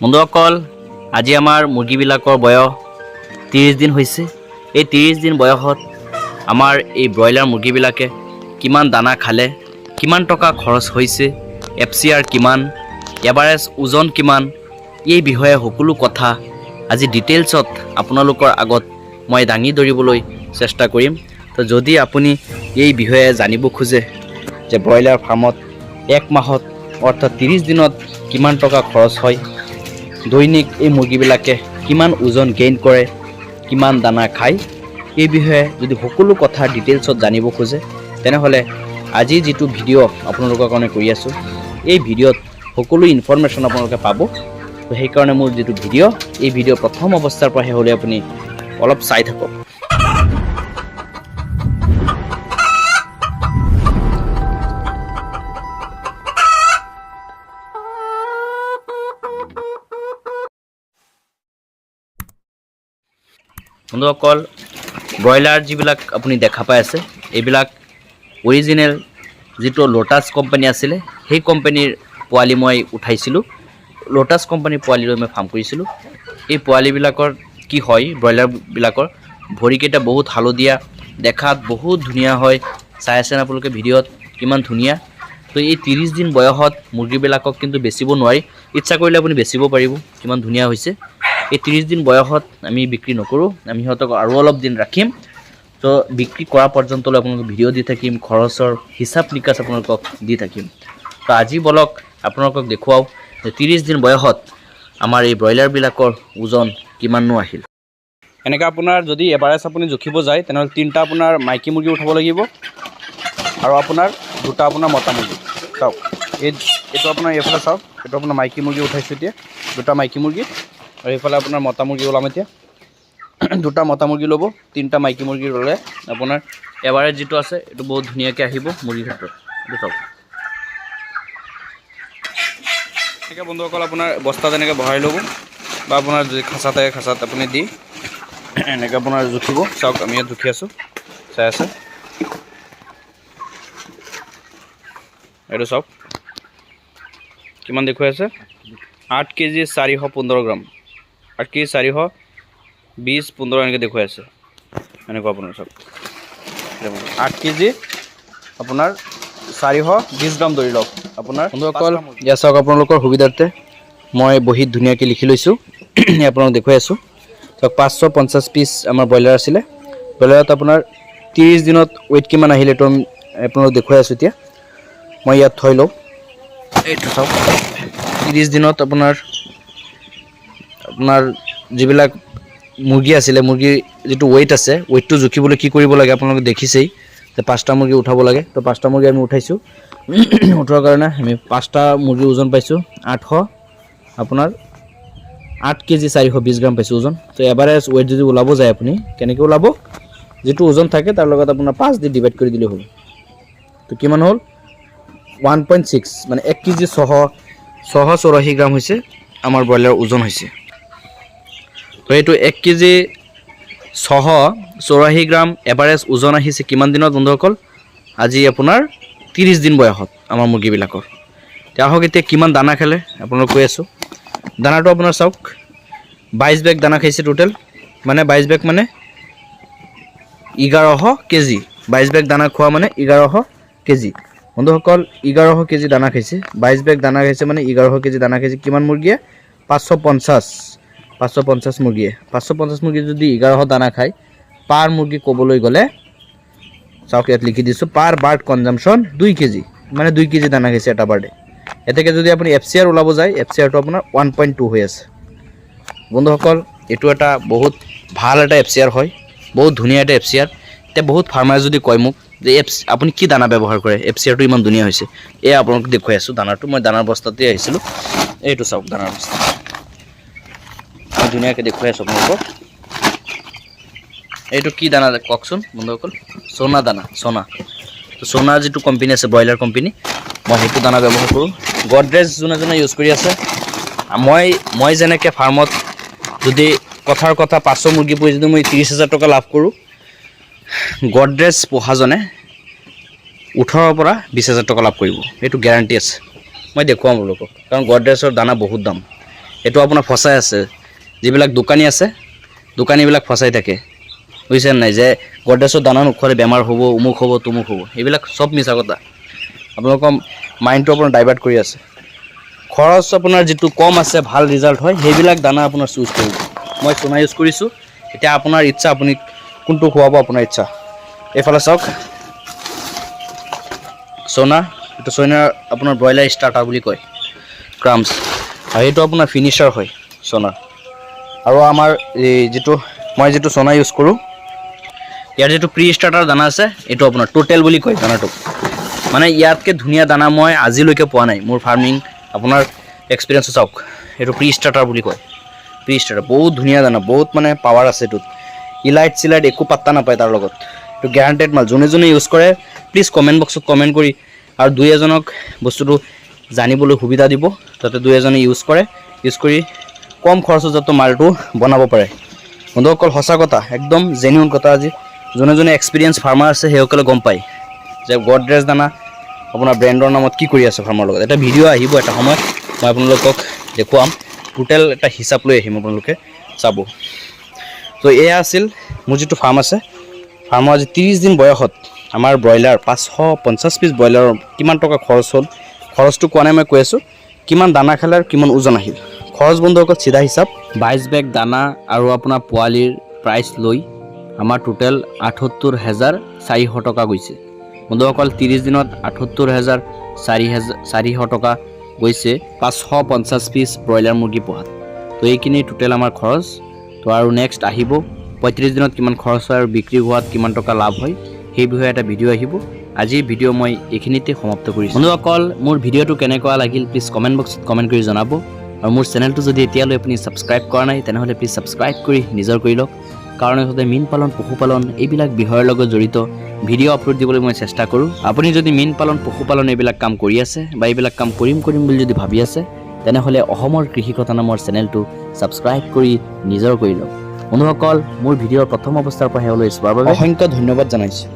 বন্ধুসকল আজি আমাৰ মুৰ্গীবিলাকৰ বয়স ত্ৰিছ দিন হৈছে। এই ত্ৰিছ দিন বয়সত আমাৰ এই ব্ৰইলাৰ মুৰ্গীবিলাকে কিমান দানা খালে, কিমান টকা খৰচ হৈছে এফ কিমান এভাৰেজ ওজন কিমান, এই বিষয়ে সকলো কথা আজি ডিটেইলছত আপোনালোকৰ আগত মই দাঙি ধৰিবলৈ চেষ্টা কৰিম। তো যদি আপুনি এই বিষয়ে জানিব খোজে যে ব্ৰইলাৰ ফাৰ্মত এক মাহত অৰ্থাৎ ত্ৰিছ দিনত কিমান টকা খৰচ হয় দৈনিক এই মুৰ্গীবিলাকে কিমান ওজন গেইন কৰে, কিমান দানা খায়, এই বিষয়ে যদি সকলো কথা ডিটেইলছত জানিব খোজে, তেনেহ'লে আজি যিটো ভিডিঅ' আপোনালোকৰ কাৰণে কৰি আছোঁ, এই ভিডিঅ'ত সকলো ইনফৰ্মেশ্যন আপোনালোকে পাব। তো সেইকাৰণে মোৰ যিটো ভিডিঅ' এই ভিডিঅ' প্ৰথম অৱস্থাৰ পৰা শেষলৈ আপুনি অলপ চাই থাকক। বন্ধুসকল, ব্ৰইলাৰ যিবিলাক আপুনি দেখা পাই আছে, এইবিলাক অৰিজিনেল যিটো লোটাছ কোম্পানী আছিলে, সেই কোম্পানীৰ পোৱালি মই উঠাইছিলোঁ। লোটাছ কোম্পানীৰ পোৱালি লৈ মই ফাৰ্ম কৰিছিলোঁ। এই পোৱালিবিলাকৰ কি হয়, ব্ৰইলাৰবিলাকৰ ভৰিকেইটা বহুত হালধীয়া, দেখাত বহুত ধুনীয়া হয়। চাই আছেনে আপোনালোকে ভিডিঅ'ত? কিমান ধুনীয়া। তো এই ত্ৰিছ দিন বয়সত মুৰ্গীবিলাকক কিন্তু বেচিব নোৱাৰি। ইচ্ছা কৰিলে আপুনি বেচিব পাৰিব। কিমান ধুনীয়া হৈছে। এই ত্ৰিছ দিন বয়সত আমি বিক্ৰী নকৰোঁ। আমি সিহঁতক আৰু অলপ দিন ৰাখিম। তো বিক্ৰী কৰা পৰ্যন্তলৈ আপোনালোকক ভিডিঅ' দি থাকিম, খৰচৰ হিচাপ নিকাচ আপোনালোকক দি থাকিম। তো আজি বলক আপোনালোকক দেখুৱাওঁ যে ত্ৰিছ দিন বয়সত আমাৰ এই ব্ৰইলাৰবিলাকৰ ওজন কিমাননো আহিল। এনেকৈ আপোনাৰ যদি এভাৰেজ আপুনি জুখিব যায়, তেনেহ'লে তিনিটা আপোনাৰ মাইকী মুৰ্গী উঠাব লাগিব আৰু আপোনাৰ দুটা আপোনাৰ মতা মুৰ্গী। চাওক, এই এইটো আপোনাৰ এইফালে চাওক, এইটো আপোনাৰ মাইকী মুৰ্গী উঠাইছোঁ এতিয়া, দুটা মাইকী মুৰ্গী। আৰু এইফালে আপোনাৰ মতা মুৰ্গী ওলাম এতিয়া। দুটা মতা মুৰ্গী ল'ব, তিনিটা মাইকী মুৰ্গী ল'লে আপোনাৰ এভাৰেজ যিটো আছে, এইটো বহুত ধুনীয়াকৈ আহিব মুৰ্গীৰ ক্ষেত্ৰত। এইটো চাওক। এনেকৈ বন্ধুসকল, আপোনাৰ বস্তাত এনেকৈ বহাই ল'ব বা আপোনাৰ যদি খাচা থাকে খাচাত আপুনি দি এনেকৈ আপোনাৰ জুখিব। চাওক, আমি ইয়াত জুখি আছোঁ। চাই আছে। এইটো চাওক। কিমান দেখুৱাই আছে? আঠ কেজি চাৰিশ পোন্ধৰ গ্ৰাম। কেজি চাৰিশ বিছ পোন্ধৰ এনেকৈ দেখুৱাই আছে। এনেকুৱা আপোনাৰ চাওক আঠ কেজি আপোনাৰ চাৰিশ বিছ গ্ৰাম ধৰি লওক। আপোনাৰ বন্ধুসকল ইয়াত চাওক আপোনালোকৰ সুবিধাৰ্থে মই বহীত ধুনীয়াকৈ লিখি লৈছোঁ। আপোনালোক দেখুৱাই আছোঁ। চাওক পাঁচশো পঞ্চাছ পিচ আমাৰ ব্ৰইলাৰ আছিলে। ব্ৰইলাৰত আপোনাৰ ত্ৰিছ দিনত ৱেইট কিমান আহিলে এইটো আপোনালোক দেখুৱাই আছোঁ এতিয়া। মই ইয়াত থৈ লওঁ। এইটো চাওক ত্ৰিছ দিনত আপোনাৰ আপোনাৰ যিবিলাক মুৰ্গী আছিলে মুৰ্গীৰ যিটো ৱেইট আছে ৱেইটটো জুখিবলৈ কি কৰিব লাগে আপোনালোকে দেখিছেই যে পাঁচটা মুৰ্গী উঠাব লাগে। তো পাঁচটা মুৰ্গী আমি উঠাইছোঁ। উঠোৱাৰ কাৰণে আমি পাঁচটা মুৰ্গীৰ ওজন পাইছোঁ, আঠশ। আপোনাৰ আঠ কেজি চাৰিশ বিছ গ্ৰাম পাইছোঁ ওজন। তো এভাৰেজ ৱেইট যদি ওলাব যায় আপুনি, কেনেকৈ ওলাব? যিটো ওজন থাকে, তাৰ লগত আপোনাৰ পাঁচ দি ডিভাইড কৰি দিলেই হ'ল। তো কিমান হ'ল? ওৱান পইণ্ট ছিক্স মানে এক কেজি ছশ ছশ চৌৰাশী গ্ৰাম হৈছে আমাৰ ব্ৰইলাৰৰ ওজন হৈছে। এইটো এক কেজি ছশ চৌৰাশী গ্ৰাম এভাৰেজ ওজন আহিছে কিমান দিনত, বন্ধুসকল? আজি আপোনাৰ ত্ৰিছ দিন বয়সত আমাৰ মুৰ্গীবিলাকৰ। এতিয়া আহক এতিয়া কিমান দানা খালে, আপোনালোক কৈ আছোঁ। দানাটো আপোনাৰ চাওক, বাইছ বেগ দানা খাইছে টোটেল মানে বাইছ বেগ মানে এঘাৰশ কেজি। বাইছ বেগ দানা খোৱা মানে এঘাৰশ কেজি। বন্ধুসকল, এঘাৰশ কেজি দানা খাইছে। বাইছ বেগ দানা খাইছে মানে এঘাৰশ কেজি দানা খাইছে। কিমান মুৰ্গীয়ে? পাঁচশো পঞ্চাছ। পাঁচশো পঞ্চাছ মুৰ্গীয়ে। পাঁচশো পঞ্চাছ মুৰ্গী যদি এঘাৰশ দানা খায়, পাৰ মুৰ্গী ক'বলৈ গ'লে, চাওক ইয়াত লিখি দিছোঁ, পাৰ বাৰ্ড কনজামশ্যন দুই কেজি। মানে দুই কেজি দানা খাইছে এটা বাৰ্ডে। এতেকে যদি আপুনি এফ চি আৰ ওলাব যায়, এফ চি আৰটো আপোনাৰ ওৱান পইণ্ট টু হৈ আছে। বন্ধুসকল, এইটো এটা বহুত ভালো এটা এফ চি আৰ হয়, বহুত ধুনীয়া এটা এফ চি আৰ। এতিয়া বহুত ফাৰ্মাৰে যদি কয় মোক যে এফ আপুনি কি দানা ব্যৱহাৰ কৰে? এফ চি আৰটো ইমান ধুনীয়া হৈছে। এয়া আপোনালোক দেখুৱাই আছোঁ, দানাটো মই দানাৰ বস্তাতে আহিছিলোঁ। এইটো চাওক, দানাৰ বস্তা। ধুনীয়াকৈ দেখুৱাই আছোঁ আপোনালোকক এইটো কি দানা কওকচোন বন্ধুসকল সোনা দানা, সোনা। তো সোনা যিটো কোম্পানী আছে, ব্ৰইলাৰ কোম্পানী মই সেইটো দানা ব্যৱহাৰ কৰোঁ। গডৰেজ যোনে যোনে ইউজ কৰি আছে মই মই যেনেকৈ ফাৰ্মত যদি কথাৰ কথা পাঁচশো মুৰ্গী পুহি যদি মই ত্ৰিছ হাজাৰ টকা লাভ কৰোঁ গডৰেজ পোহাজনে ওঠৰৰ পৰা বিছ হাজাৰ টকা লাভ কৰিব। সেইটো গেৰাণ্টি আছে। মই দেখুৱাম আপোনালোকক কাৰণ গডৰেজৰ দানা বহুত দাম। এইটো আপোনাৰ ফচাই আছে। যিবিলাক দোকানী আছে, দোকানীবিলাক ফচাই থাকে। বুজিছে নাই? যে গডৰেজৰ দানা নোখোৱালে বেমাৰ হ'ব, অমুক হ'ব, তমুক হ'ব। এইবিলাক চব মিছা কথা। আপোনালোকৰ মাইণ্ডটো আপোনাৰ ডাইভাৰ্ট কৰি আছে। খৰচ আপোনাৰ যিটো কম আছে, ভালো ৰিজাল্ট হয়, সেইবিলাক দানা আপোনাৰ চুজ কৰিব। মই সোণা ইউজ কৰিছোঁ। এতিয়া আপোনাৰ ইচ্ছা, আপুনি কোনটো খুৱাব আপোনাৰ ইচ্ছা। এইফালে চাওক। সোনা এইটো সোনাৰ আপোনাৰ ব্ৰইলাৰ ষ্টাৰ্টাৰ বুলি কয়। ক্ৰামছ। আৰু এইটো আপোনাৰ ফিনিচাৰ হয় সোনাৰ আৰু আমাৰ যিটো, মই যিটো সোনা ইউজ কৰোঁ, ইয়াৰ যিটো প্ৰি ষ্টাৰ্টাৰ দানা আছে, এইটো আপোনাৰ টোটেল বুলি কয় দানাটোক মানে ইয়াতকৈ ধুনীয়া দানা মই আজিলৈকে পোৱা নাই, মোৰ ফাৰ্মিং আপোনাৰ এক্সপিৰিয়েঞ্চ চাওক, এইটো প্ৰি ষ্টাৰ্টাৰ বুলি কয়। প্ৰি ষ্টাৰ্টাৰ বহুত ধুনীয়া দানা, বহুত মানে পাৱাৰ আছে এইটোত। ইলাইট চিলাইট একো পাত্তা নাপায় তাৰ লগত। এইটো গেৰাণ্টেড মাল, যোনে যোনে ইউজ কৰে প্লিজ কমেণ্ট বক্সত কমেণ্ট কৰি আৰু দুই এজনক বস্তুটো জানিবলৈ সুবিধা দিব যাতে দুই এজনে ইউজ কৰে ইউজ কৰি কম খৰচত যাতে মালটো বনাব পাৰে। বন্ধুসকল, সঁচা কথা, একদম জেনুইন কথা আজি। যোনে যোনে এক্সপিৰিয়েঞ্চ ফাৰ্মাৰ আছে, সেইসকলে গম পায় যে গডৰেজ দানা আপোনাৰ ব্ৰেণ্ডৰ নামত কি কৰি আছে ফাৰ্মাৰ লগত। এটা ভিডিঅ' আহিব এটা সময়ত, মই আপোনালোকক দেখুৱাম। টোটেল এটা হিচাপ লৈ আহিম আপোনালোকে চাব। ত' এয়া আছিল মোৰ যিটো ফাৰ্ম আছে। ফাৰ্মৰ আজি ত্ৰিছ দিন বয়সত আমাৰ ব্ৰইলাৰ, পাঁচশো পঞ্চাছ পিচ ব্ৰইলাৰৰ কিমান টকা খৰচ হ'ল, খৰচটো কোৱা নাই, মই কৈ আছোঁ। কিমান দানা খালে আৰু কিমান ওজন আহিল। খৰচ বন্ধুসকল চিধা হিচাপ। বাইছ বেগ দানা আৰু আপোনাৰ পোৱালিৰ প্ৰাইচ লৈ আমাৰ টোটেল আঠসত্তৰ হেজাৰ চাৰিশ টকা গৈছে। বন্ধুসকল ত্ৰিছ দিনত আঠসত্তৰ হেজাৰ চাৰি হেজাৰ চাৰিশ টকা গৈছে পাঁচশ পঞ্চাছ পিচ ব্ৰইলাৰ মুৰ্গী পোহাত। তো এইখিনি টোটেল আমাৰ খৰচ। তো আৰু নেক্সট আহিব পঁয়ত্ৰিছ দিনত কিমান খৰচ হয় আৰু বিক্ৰী হোৱাত কিমান টকা লাভ হয় সেই বিষয়ে এটা ভিডিঅ' আহিব। আজিৰ ভিডিঅ' মই এইখিনিতে সমাপ্ত কৰিছোঁ। বন্ধুসকল মোৰ ভিডিঅ'টো কেনেকুৱা লাগিল প্লিজ কমেণ্ট বক্সত কমেণ্ট কৰি জনাব। আৰু মোৰ চেনেলটো যদি এতিয়ালৈ আপুনি ছাবস্ক্ৰাইব কৰা নাই, তেনেহ'লে প্লিজ ছাবস্ক্ৰাইব কৰি নিজৰ কৰি লওক। কাৰণ সদায় মীন পালন, পশুপালন, এইবিলাক বিষয়ৰ লগত জড়িত ভিডিঅ' আপলোড দিবলৈ মই চেষ্টা কৰোঁ। আপুনি যদি মীন পালন, পশুপালন এইবিলাক কাম কৰি আছে বা এইবিলাক কাম কৰিম কৰিম বুলি যদি ভাবি আছে, তেনেহ'লে অসমৰ কৃষি কথা নামৰ চেনেলটো ছাবস্ক্ৰাইব কৰি নিজৰ কৰি লওক। বন্ধুসকল, মোৰ ভিডিঅ'ৰ প্ৰথম অৱস্থাৰ পৰা শেষলৈ চোৱাৰ বাবে অসংখ্য ধন্যবাদ জনাইছোঁ।